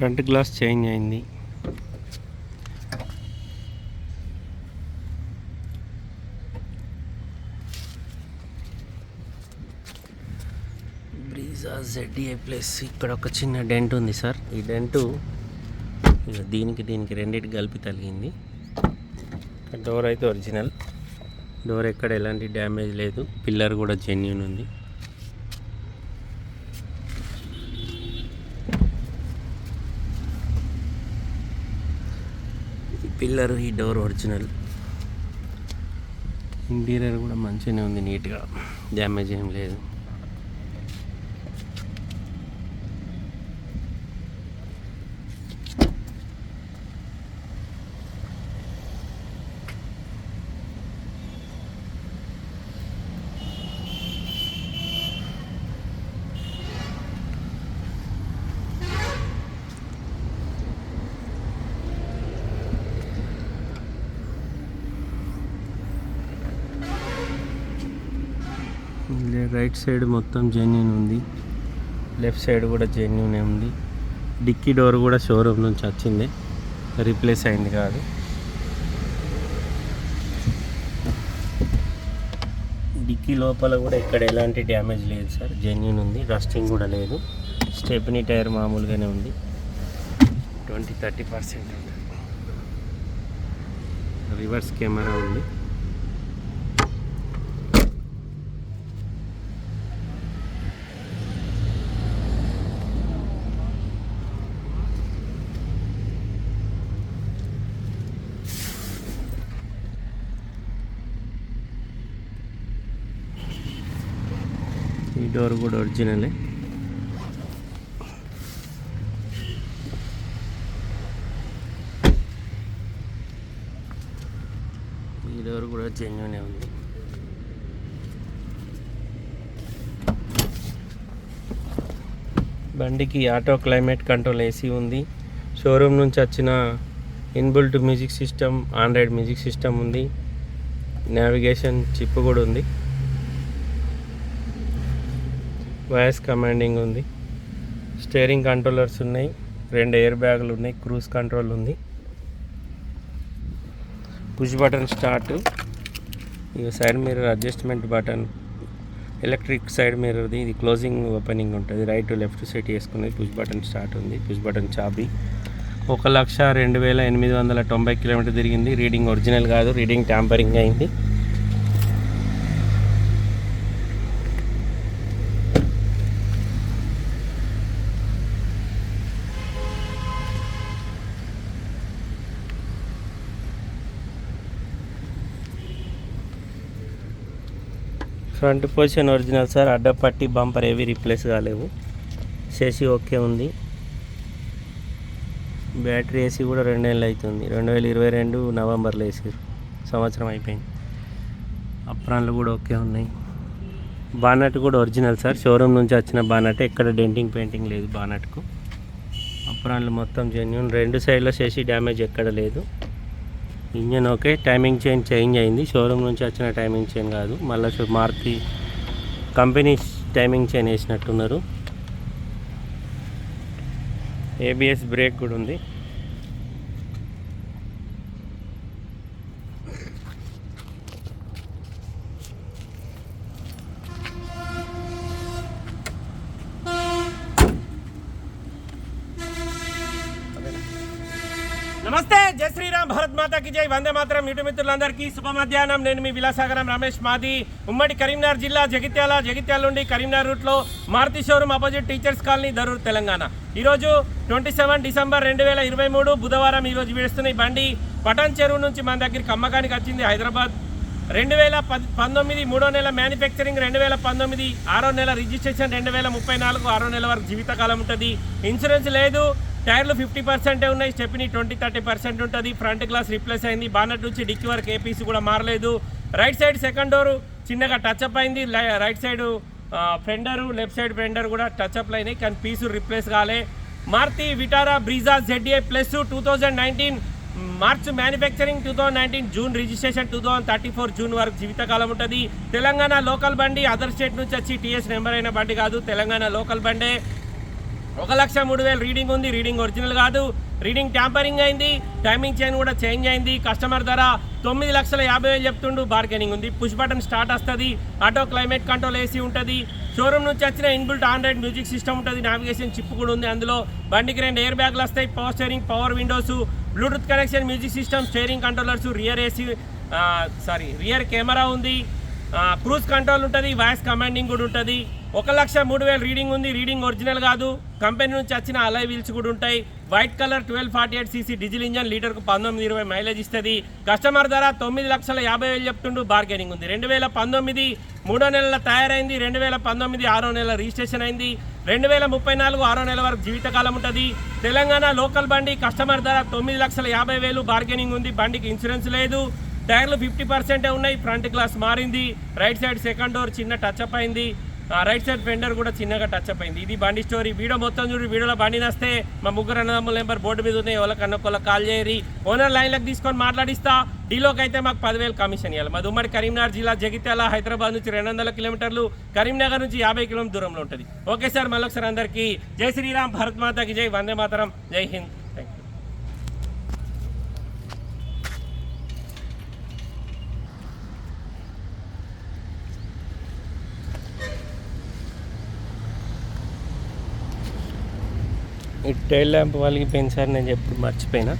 Front glass change అయింది. Brezza ZDi plus. ఇక్కడ ఒక చిన్న డెంట్ ఉంది సార్. ఈ డెంటు దీనికి దీనికి రెండింటికి కలిపి తగిలింది. డోర్ అయితే ఒరిజినల్. డోర్ ఎక్కడ ఎలాంటి డ్యామేజ్ లేదు. పిల్లర్ కూడా జెన్యున్ ఉంది. పిల్లర్ ఈ డోర్ ఒరిజినల్. ఇంటీరియర్ కూడా మంచిగానే ఉంది నీట్గా. డ్యామేజ్ ఏం లేదు. రైట్ సైడ్ మొత్తం జెన్యున్ ఉంది. లెఫ్ట్ సైడ్ కూడా జెన్యున్ ఉంది. డిక్కీ డోర్ కూడా షోరూమ్ నుంచి వచ్చింది. రీప్లేస్ అయింది కాదు. డిక్కీ లోపల కూడా ఇక్కడ ఎలాంటి డ్యామేజ్ లేదు సార్. జెన్యున్ ఉంది. రస్టింగ్ కూడా లేదు. స్టెప్నీ టైర్ మామూలుగానే ఉంది. Twenty thirty percent reverse camera ఉంది. డోర్ కూడా ఒరిజినలే. ఈ డోర్ కూడా జెన్యునే ఉంది. బండికి ఆటో క్లైమేట్ కంట్రోల్ ఏసీ ఉంది. షోరూమ్ నుంచి వచ్చిన inbuilt music system Android music system ఉంది. నావిగేషన్ చిప్ కూడా ఉంది. వాయిస్ కమాండింగ్ ఉంది. స్టీరింగ్ కంట్రోలర్స్ ఉన్నాయి. రెండు ఎయిర్ బ్యాగులు ఉన్నాయి. క్రూజ్ కంట్రోల్ ఉంది. Push button start. ఇక side mirror adjustment button. Electric side మిర్రర్ది. ఇది క్లోజింగ్ ఓపెనింగ్ ఉంటుంది. రైట్ లెఫ్ట్ సెట్ చేసుకునేది పుష్ బటన్ స్టార్ట్ ఉంది. పుష్ బటన్ చాబీ ఒక లక్ష రెండు వేల ఎనిమిది వందల తొంభై కిలోమీటర్ తిరిగింది. రీడింగ్ ఒరిజినల్ కాదు. రీడింగ్ ట్యాంపరింగ్ అయింది. Front position original sir. అడ్డపట్టి bumper ఏవి రీప్లేస్ కాలేవు. చేసి ఓకే ఉంది. బ్యాటరీ ఏసీ కూడా రెండేళ్ళు అవుతుంది. రెండు వేల ఇరవై రెండు నవంబర్లో వేసారు. సంవత్సరం అయిపోయింది. అప్రాన్లు కూడా ఓకే ఉన్నాయి. బానట్ కూడా ఒరిజినల్ సార్. షోరూమ్ నుంచి వచ్చిన బానట్. ఎక్కడ డెంటింగ్ పెయింటింగ్ లేదు బానట్కు. అప్రాన్లు మొత్తం జెన్యున్ రెండు సైడ్లో చేసి డ్యామేజ్ ఎక్కడ లేదు. Engine okay timing chain change అయింది. షోరూమ్ నుంచి వచ్చిన టైమింగ్ చైన్ కాదు. మళ్ళీ మారుతి కంపెనీ టైమింగ్ చైన్ వేసినట్టున్నారు. ఏబిఎస్ బ్రేక్ కూడా ఉంది నమస్తే జై శ్రీరామ్ భారత్ మాతాకి జై. వందే మాత్రం. యూట్యూబ్ మిత్రులందరికీ శుభ మధ్యాహ్నం నేను మీ విలాసాగరం రమేష్ మాది. ఉమ్మడి కరీంనగర్ జిల్లా జగిత్యాల జగిత్యాల నుండి కరీంనగర్ రూట్లో Maruti showroom opposite teachers colony Darur Telangana. ఈరోజు ట్వంటీ సెవెన్ డిసెంబర్ రెండు వేల ఇరవై మూడు బుధవారం ఈరోజు విడుస్తున్న ఈ బండి పటాన్ చెరువు నుంచి మన దగ్గరికి అమ్మకానికి వచ్చింది హైదరాబాద్. రెండు వేల పద్ పంతొమ్మిది మూడో నెల మ్యానుఫ్యాక్చరింగ్ రెండు వేల పంతొమ్మిది ఆరో నెల రిజిస్ట్రేషన్ రెండు వేల ముప్పై నాలుగు ఆరో నెల వరకు జీవితకాలం ఉంటుంది. ఇన్సూరెన్స్ లేదు. టైర్లు ఫిఫ్టీ పర్సెంటే ఉన్నాయి. స్టెప్ని ట్వంటీ థర్టీ పర్సెంట్ ఉంటుంది. ఫ్రంట్ గ్లాస్ రిప్లేస్ అయింది. బానట్ నుంచి డిక్కీ వరకు ఏపీసీ కూడా మారలేదు. రైట్ సైడ్ సెకండ్ డోరు చిన్నగా టచ్ అప్ అయింది. Right side fender left side fender కూడా టచ్అప్లు అయినాయి. కానీ పీసు రిప్లేస్ కాలే. Maruti Vitara Brezza ZA plus two thousand nineteen March manufacturing two thousand nineteen June registration two thousand thirty four June వరకు జీవితకాలం ఉంటుంది. తెలంగాణ లోకల్ బండి అదర్ స్టేట్ నుంచి వచ్చి టీఎస్ నెంబర్ అయిన బండి కాదు. తెలంగాణ లోకల్ బండే. ఒక లక్ష మూడు వేలు రీడింగ్ ఉంది. రీడింగ్ ఒరిజినల్ కాదు. రీడింగ్ ట్యాంపరింగ్ అయింది. టైమింగ్ చైన్ కూడా చేంజ్ అయింది. కస్టమర్ ధర తొమ్మిది లక్షల యాభై వేలు చెప్తుండు. బార్గెనింగ్ ఉంది. పుష్ బటన్ స్టార్ట్ వస్తుంది. ఆటో క్లైమేట్ కంట్రోల్ ఏసీ ఉంటుంది. షోరూమ్ నుంచి వచ్చిన ఇన్బుల్ట్ ఆండ్రాయిడ్ మ్యూజిక్ సిస్టమ్ ఉంటుంది. నావిగేషన్ చిప్ కూడా ఉంది అందులో. బండికి రెండు ఎయిర్ బ్యాగ్లు వస్తాయి. Power steering power windows Bluetooth connection music system steering controllers rear AC sorry rear camera ఉంది. క్రూజ్ కంట్రోల్ ఉంటుంది. వాయిస్ కమాండింగ్ కూడా ఉంటుంది. ఒక లక్ష మూడు వేలు రీడింగ్ ఉంది. రీడింగ్ ఒరిజినల్ కాదు. కంపెనీ నుంచి వచ్చిన అలై వీల్స్ కూడా ఉంటాయి. White colour twelve forty eight CC diesel engine లీటర్కు పంతొమ్మిది ఇరవై మైలేజ్ ఇస్తుంది. కస్టమర్ ధర తొమ్మిది లక్షల యాభై వేలు చెప్తుండు. బార్గెనింగ్ ఉంది. రెండు వేల పంతొమ్మిది మూడో నెలల తయారైంది. రెండు వేల పంతొమ్మిది ఆరో నెల రిజిస్ట్రేషన్ అయింది. రెండు వేల ముప్పై నాలుగు ఆరో నెల వరకు జీవితకాలం ఉంటుంది. తెలంగాణ లోకల్ బండి కస్టమర్ ధర తొమ్మిది లక్షల యాభై వేలు. బార్గెనింగ్ ఉంది. బండికి ఇన్సూరెన్స్ లేదు. టైర్లు ఫిఫ్టీ పర్సెంటే ఉన్నాయి. ఫ్రంట్ గ్లాస్ మారింది. రైట్ సైడ్ సెకండ్ డోర్ చిన్న టచ్ అప్ అయింది. రైట్ సైడ్ ఫెండర్ కూడా చిన్నగా టచ్ అప్ అయింది. ఇది బండి స్టోరీ. వీడియో మొత్తం చూడు. వీడియోలో బండి నస్తే మా ముగ్గురు అన్నదమ్ముల నెంబర్ బోర్డు మీద ఉన్నాయి. ఎవరికన్నా ఒకళ్ళకి కాల్ చేయరి. ఓనర్ లైన్లకు తీసుకొని మాట్లాడిస్తా. డీలోకి అయితే మాకు పదివేలు కమిషన్ ఇవ్వాలి మాది ఉమ్మడి కరీంనగర్ జిల్లా జగిత్యాల హైదరాబాద్ నుంచి రెండు వందల కిలోమీటర్లు. కరీంనగర్ నుంచి యాభై కిలోమీటర్ దూరంలో ఉంటుంది. ఓకే సార్ మళ్ళొకసారి అందరికీ. జై శ్రీరామ్ భరత్ మాతకి జై. వందే మాతరం. జై హింద్. ఈ టైల్ ల్యాంప్ వాళ్ళకి పెన్ సార్ నేను ఎప్పుడు మర్చిపోయినా.